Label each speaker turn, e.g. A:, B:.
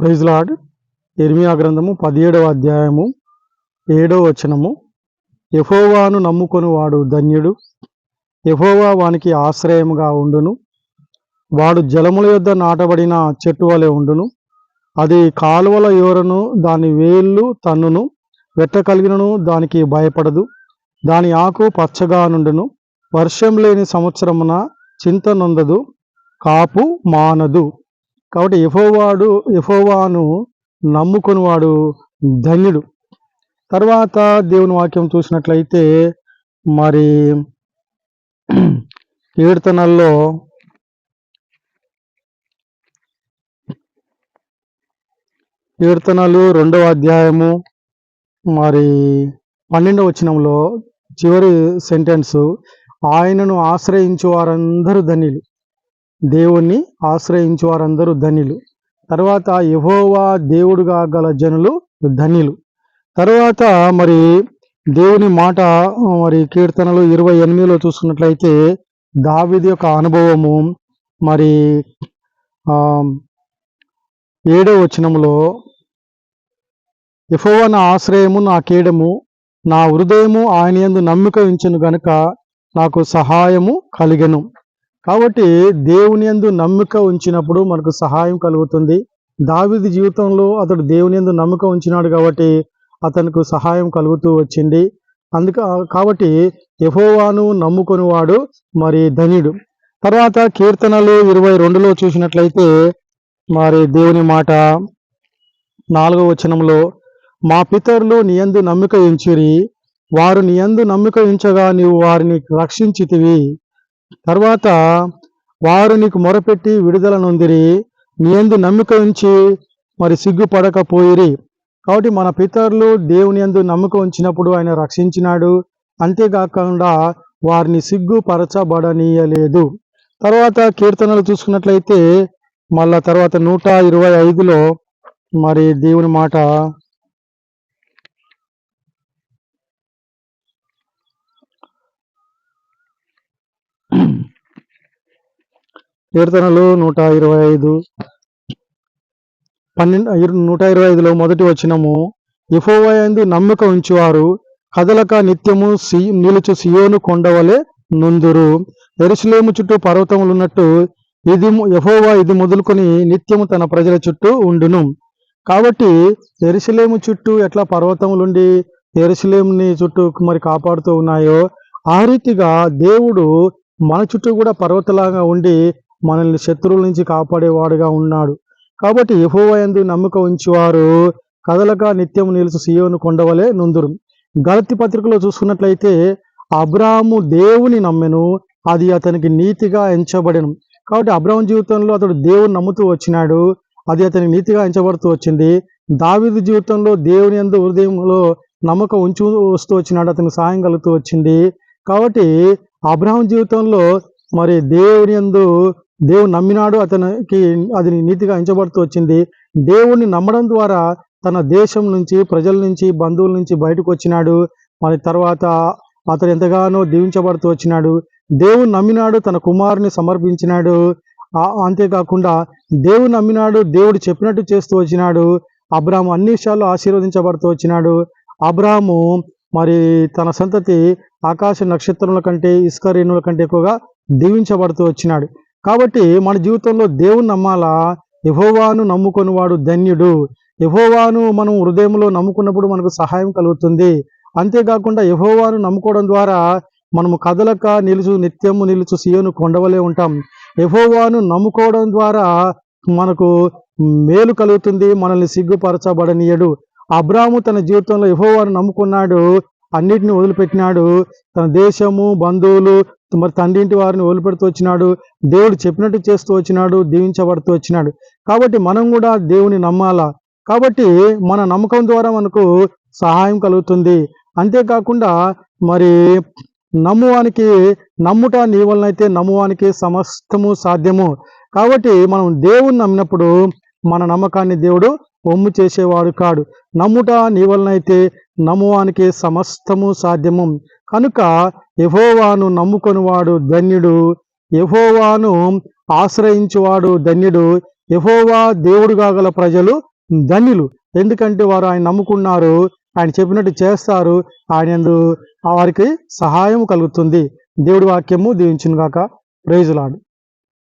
A: Praise ఎర్మియా ఇర్మియా గ్రంథము పదిహేడవ అధ్యాయము ఏడవ వచనము. ఎఫోవాను నమ్ముకొని వాడు ధన్యుడు. ఎఫోవా వానికి ఆశ్రయముగా ఉండును. వాడు జలముల యొద్ద నాటబడిన చెట్టు వలె ఉండును. అది కాలువల యోరను దాని వేళ్ళు తన్నును. వెట్టకలిగినను దానికి భయపడదు. దాని ఆకు పచ్చగా నుండును. వర్షం లేని సంవత్సరమున చింత నొందదు. కాపు మానదు. కాబట్టి యెహోవాడు యెహోవాను నమ్ముకునివాడు ధన్యుడు. తర్వాత దేవుని వాక్యం చూసినట్లయితే మరి కీర్తనల్లో కీర్తనలు రెండవ అధ్యాయము మరి పన్నెండవ వచనంలో చివరి సెంటెన్స్ ఆయనను ఆశ్రయించు వారందరూ ధన్యులు. దేవుణ్ణి ఆశ్రయించు వారందరూ ధనిలు. తర్వాత యహోవా దేవుడుగా గల జనులు ధనిలు. తర్వాత మరి దేవుని మాట మరి కీర్తనలు ఇరవై ఎనిమిదిలో చూసుకున్నట్లయితే దావిది యొక్క అనుభవము మరి ఏడో వచనంలో యెహోవా నా ఆశ్రయము నా కేడము నా హృదయము ఆయన ఎందు నమ్మిక ఉంచను గనుక నాకు సహాయము కలిగెను. కాబట్టి దేవుని ఎందు నమ్మిక ఉంచినప్పుడు మనకు సహాయం కలుగుతుంది. దావిది జీవితంలో అతడు దేవుని ఎందు నమ్మిక ఉంచినాడు కాబట్టి అతనికి సహాయం కలుగుతూ వచ్చింది. అందుక కాబట్టి యెహోవాను నమ్ముకొనివాడు మరి ధనుడు. తర్వాత కీర్తనలు ఇరవై రెండులో చూసినట్లయితే మరి దేవుని మాట నాలుగవ వచనంలో మా పితరులు నియందు నమ్మిక ఉంచిరి వారు నియందు నమ్మిక ఉంచగా నీవు వారిని రక్షించితివి. తర్వాత వారు నీకు మొరపెట్టి విడుదల నొందిరి ఎందు నమ్మిక ఉంచి మరి సిగ్గుపడకపోయిరి. కాబట్టి మన పితరులు దేవుని ఎందు నమ్మిక ఉంచినప్పుడు ఆయన రక్షించినాడు. అంతేకాకుండా వారిని సిగ్గుపరచబడనీయలేదు. తర్వాత కీర్తనలు చూసుకున్నట్లయితే మళ్ళా తర్వాత నూట ఇరవై ఐదులో మరి దేవుని మాట కీర్తనలు నూట ఇరవై ఐదు. పన్నెండు నూట ఇరవై ఐదులో మొదటి వచనము యెహోవాయందు నమ్మక ఉంచువారు కదలక నిత్యము సి నిలుచు సియోను కొండవలే నుందురు. ఎరుసలేము చుట్టూ పర్వతములు ఉన్నట్టు ఇది ఎఫోవా ఇది మొదలుకొని నిత్యము తన ప్రజల చుట్టూ ఉండును. కాబట్టి ఎరుసలేము చుట్టూ ఎట్లా పర్వతములుండి ఎరుసలేముని చుట్టూ మరి కాపాడుతూ ఉన్నాయో ఆ రీతిగా దేవుడు మన చుట్టూ కూడా పర్వతలాగా ఉండి మనల్ని శత్రువుల నుంచి కాపాడేవాడుగా ఉన్నాడు. కాబట్టి యెహోవాయందు నమ్మిక ఉంచువారు. కదలక నిత్యం నిలుచు సియోను కొండవలే నుందురు. గలతి పత్రికలో చూసుకున్నట్లయితే అబ్రాహము దేవుని నమ్మెను అది అతనికి నీతిగా ఎంచబడెను. కాబట్టి అబ్రాహం జీవితంలో అతడు దేవుని నమ్ముతూ వచ్చినాడు. అది అతనికి నీతిగా ఎంచబడుతూ వచ్చింది. దావిదు జీవితంలో దేవుని యందు హృదయంలో నమ్మకం ఉంచు వస్తూ వచ్చినాడు. అతనికి సహాయం కలుగుతూ వచ్చింది. కాబట్టి అబ్రహాం జీవితంలో మరి దేవుని యందు దేవుని నమ్మినాడు అతనికి అది నీతిగా ఎంచబడుతూ వచ్చింది. దేవుణ్ణి నమ్మడం ద్వారా తన దేశం నుంచి ప్రజల నుంచి బంధువుల నుంచి బయటకు వచ్చినాడు. మరి తర్వాత అతను ఎంతగానో దీవించబడుతూ వచ్చినాడు. దేవుని నమ్మినాడు తన కుమారుని సమర్పించినాడు. అంతేకాకుండా దేవుని నమ్మినాడు దేవుడు చెప్పినట్టు చేస్తూ వచ్చినాడు. అబ్రాహం అన్ని విషయాల్లో ఆశీర్వదించబడుతూ వచ్చినాడు. అబ్రాహము మరి తన సంతతి ఆకాశ నక్షత్రముల కంటే ఇసుక రేణువుల కంటే ఎక్కువగా దీవించబడుతూ వచ్చినాడు. కాబట్టి మన జీవితంలో దేవుని నమ్మాలా? యహోవాను నమ్ముకొని వాడు ధన్యుడు. యహోవాను మనం హృదయంలో నమ్ముకున్నప్పుడు మనకు సహాయం కలుగుతుంది. అంతేకాకుండా యహోవాను నమ్ముకోవడం ద్వారా మనము కదలక నిలుచు నిత్యము నిలుచు సియోను కొండవలే ఉంటాం. యహోవాను నమ్ముకోవడం ద్వారా మనకు మేలు కలుగుతుంది మనల్ని సిగ్గుపరచబడనీయడు. అబ్రాము తన జీవితంలో యహోవాను నమ్ముకున్నాడు అన్నిటిని వదిలిపెట్టినాడు. తన దేశము బంధువులు మరి తండ్రింటి వారిని వదిలిపెడుతూ వచ్చినాడు దేవుడు చెప్పినట్టు చేస్తూ వచ్చినాడు దీవించబడుతూ వచ్చినాడు. కాబట్టి మనం కూడా దేవుని నమ్మాలా? కాబట్టి మన నమ్మకం ద్వారా మనకు సహాయం కలుగుతుంది. అంతేకాకుండా మరి నమ్మువానికి నమ్ముట నీ వలనైతే నమ్మువానికి సమస్తము సాధ్యము. కాబట్టి మనం దేవుని నమ్మినప్పుడు మన నమ్మకాన్ని దేవుడు ఒమ్ము చేసేవాడు కాడు. నమ్ముట నీ వలనైతే నమ్మువానికి సమస్తము సాధ్యము. కనుక యహోవాను నమ్ముకొనివాడు ధన్యుడు. యహోవాను ఆశ్రయించువాడు ధన్యుడు. యహోవా దేవుడుగా గల ప్రజలు ధన్యులు. ఎందుకంటే వారు ఆయన నమ్ముకున్నారు ఆయన చెప్పినట్టు చేస్తారు ఆయన వారికి సహాయం కలుగుతుంది. దేవుడి వాక్యము దీవించిన గాక ప్రైజులాడు